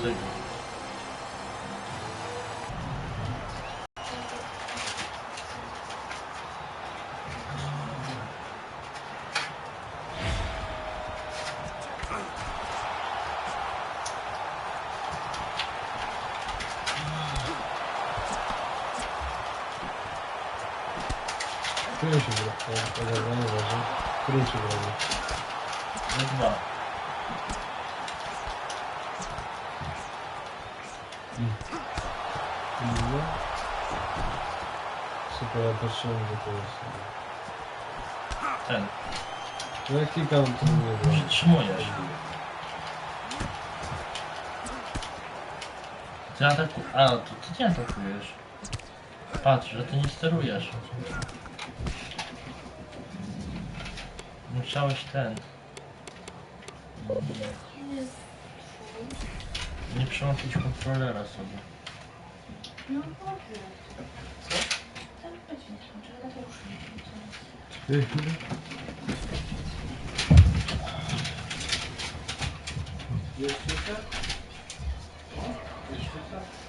Thank you. Który się? Tak, tak, nie uważam. Który się gra? No dwa. Inny? Super, ja patrzyłem, że to jest. Ten. No jak klikam, to nie wiem. Przytrzymujesz. Ty ataku... A, to ty nie atakujesz. Patrz, że ty nie sterujesz. zacząłeś ten. Nie przełączyć kontrolera sobie. No dobrze. Co? Ten Jeszcze tak? Jeszcze tak?